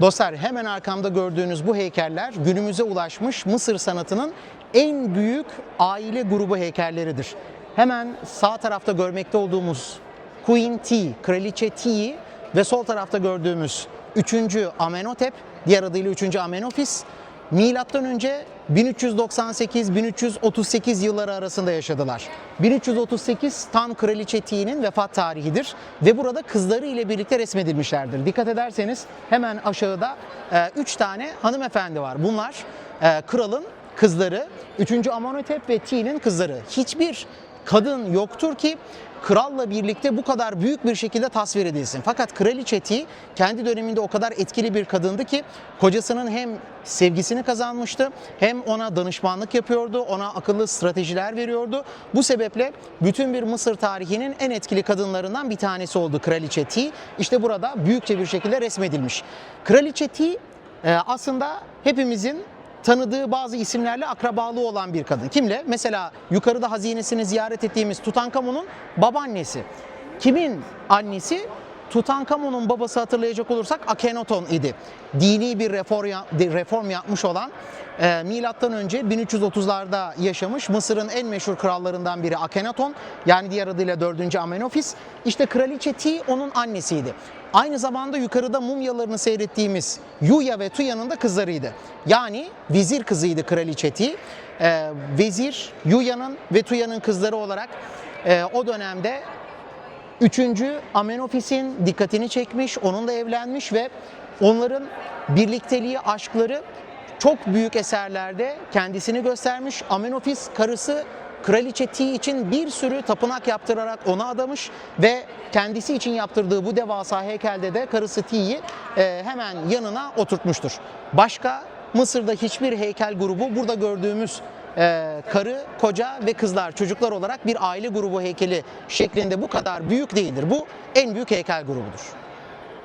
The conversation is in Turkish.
Dostlar hemen arkamda gördüğünüz bu heykeller günümüze ulaşmış Mısır sanatının en büyük aile grubu heykelleridir. Hemen sağ tarafta görmekte olduğumuz Queen T, Kraliçe T'yi ve sol tarafta gördüğümüz 3. Amenhotep, diğer adıyla 3. Amenofis, milattan önce 1398-1338 yılları arasında yaşadılar. 1338 tam Kraliçe T'nin vefat tarihidir ve burada kızları ile birlikte resmedilmişlerdir. Dikkat ederseniz hemen aşağıda 3 tane hanımefendi var. Bunlar e, kralın kızları, 3. Amenhotep ve T'nin kızları. Hiçbir kadın yoktur ki kralla birlikte bu kadar büyük bir şekilde tasvir edilsin. Fakat kraliçe T kendi döneminde o kadar etkili bir kadındı ki kocasının hem sevgisini kazanmıştı hem ona danışmanlık yapıyordu, ona akıllı stratejiler veriyordu. Bu sebeple bütün bir Mısır tarihinin en etkili kadınlarından bir tanesi oldu kraliçe T. İşte burada büyükçe bir şekilde resmedilmiş. Kraliçe T e, aslında hepimizin tanıdığı bazı isimlerle akrabalığı olan bir kadın. Kimle? Mesela yukarıda hazinesini ziyaret ettiğimiz Tutankamon'un babaannesi. Kimin annesi? Tutankamon'un babası hatırlayacak olursak Akhenaton idi. Dini bir reform, reform yapmış olan e, milattan önce 1330'larda yaşamış Mısır'ın en meşhur krallarından biri Akhenaton yani diğer adıyla 4. Amenofis. İşte kraliçe Ti onun annesiydi. Aynı zamanda yukarıda mumyalarını seyrettiğimiz Yuya ve Tuya'nın da kızlarıydı. Yani vezir kızıydı kraliçe Ti. E, vezir Yuya'nın ve Tuya'nın kızları olarak e, o dönemde Üçüncü Amenofis'in dikkatini çekmiş, onunla evlenmiş ve onların birlikteliği, aşkları çok büyük eserlerde kendisini göstermiş. Amenofis karısı Kraliçe Ti için bir sürü tapınak yaptırarak ona adamış ve kendisi için yaptırdığı bu devasa heykelde de karısı Ti'yi e, hemen yanına oturtmuştur. Başka Mısır'da hiçbir heykel grubu burada gördüğümüz e, karı, koca ve kızlar, çocuklar olarak bir aile grubu heykeli şeklinde bu kadar büyük değildir. Bu en büyük heykel grubudur.